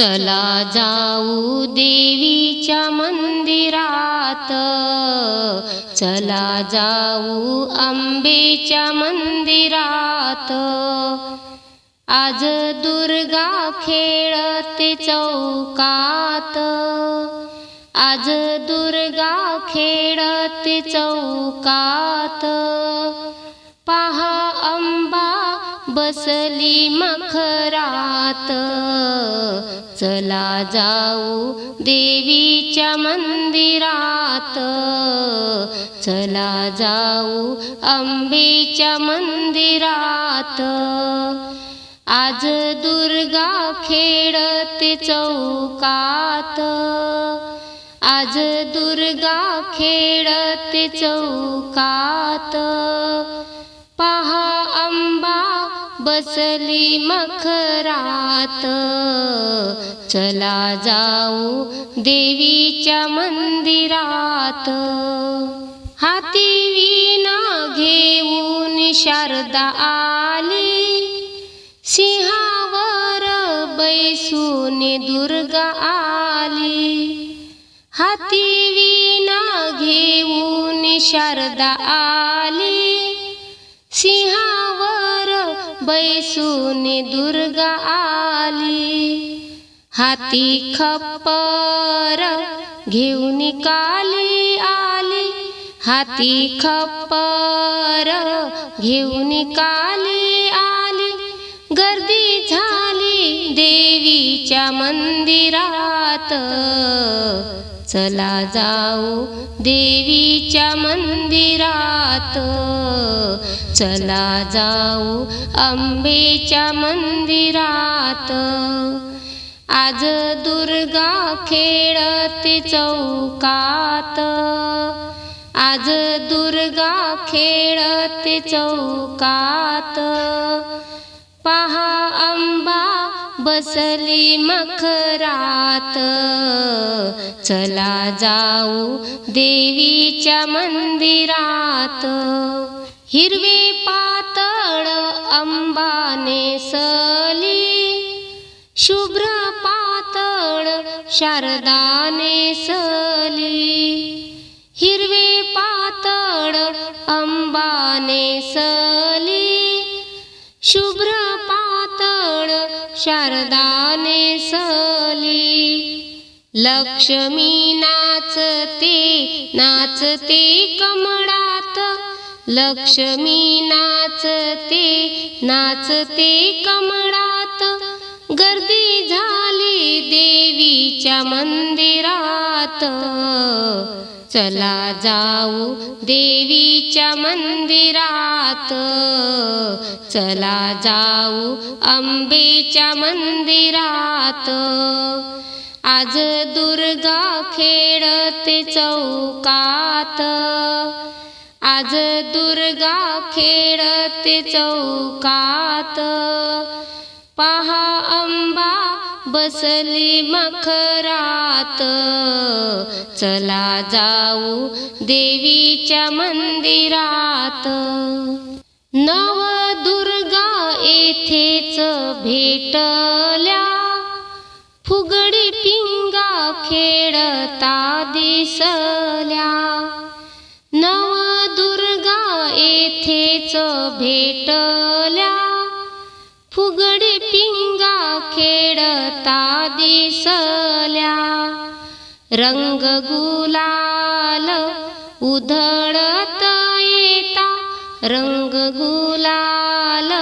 चला जाऊ देवीच्या मंदिरात. चला जाऊ आंबेच्या मंदिरात. आज दुर्गा खेळते चौकात. आज दुर्गा खेळते चौकात. पहा अंबा बसली मखरा मखरात चला जाऊ देवीच्या मंदिरात. चला जाऊ अंबेच्या मंदिरात. आज दुर्गा खेळते चौकात. आज दुर्गा खेळते चौकात. पहा अंबा बसली मखरात. चला जाऊ देवीच्या मंदिरात. हाती विना घेऊन शारदा आली. सिंहावर बैसून दुर्गा आली. हाती विना घेऊन शारदा आली. सिंहावर बैसून दुर्गा आली. हाती खप्पर घेऊन काली आली. हाती खप्पर घेऊन काली आली. गर्दी झाली देवीच्या मंदिरात. चला जाऊ देवीच्या मंदिरात. चला जाऊ अंबेच्या मंदिरात. आज दुर्गा खेळते चौकात. आज दुर्गा खेळते चौकात. पहा अंबा बसली मखरात. चला जाऊ देवीच्या मंदिरात. हिरवे पातळ अंबाने सली. शुभ्र पातळ शारदाने सली. हिरवे पातळ अंबाने सली. शुभ्र पातळ शारदाने सली. लक्ष्मी नाचते नाचते कमळात. लक्ष्मी नाचते नाचते कमळात. गर्दी झाली देवीच्या मंदिरात. चला जाऊ देवीच्या मंदिरात. चला जाऊ अंबेच्या मंदिरात. आज दुर्गा खेळते चौकात. आज दुर्गा खेळते चौकात. पहा अंबा बसली मखरात. चला जाऊ देवीच्या मंदिरात. नवदुर्गा येथेच भेटल्या. फुगडी पिंगा खेळता दिसल्या. भेटल्या. फुगडी पिंगा खेळता दिसल्या. रंग गुलाल उधळत येता. रंग गुलाल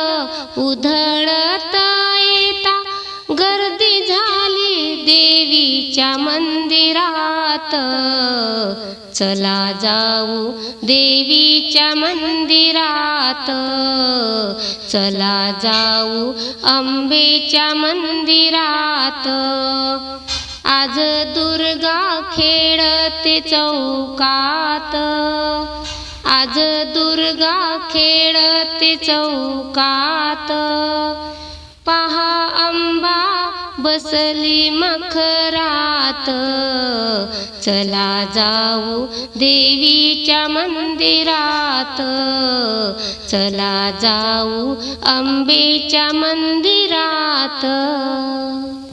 उधळत येता. गर्दी झाली देवीच्या मंदिरात चला जाऊ देवीच्या मंदिरात. चला जाऊ अंबेच्या मंदिरात. आज दुर्गा खेळते चौकात. आज दुर्गा खेळते चौकात. बसली मखरात. चला जाऊ देवीच्या मंदिरात. चला जाऊ अंबेच्या मंदिरात.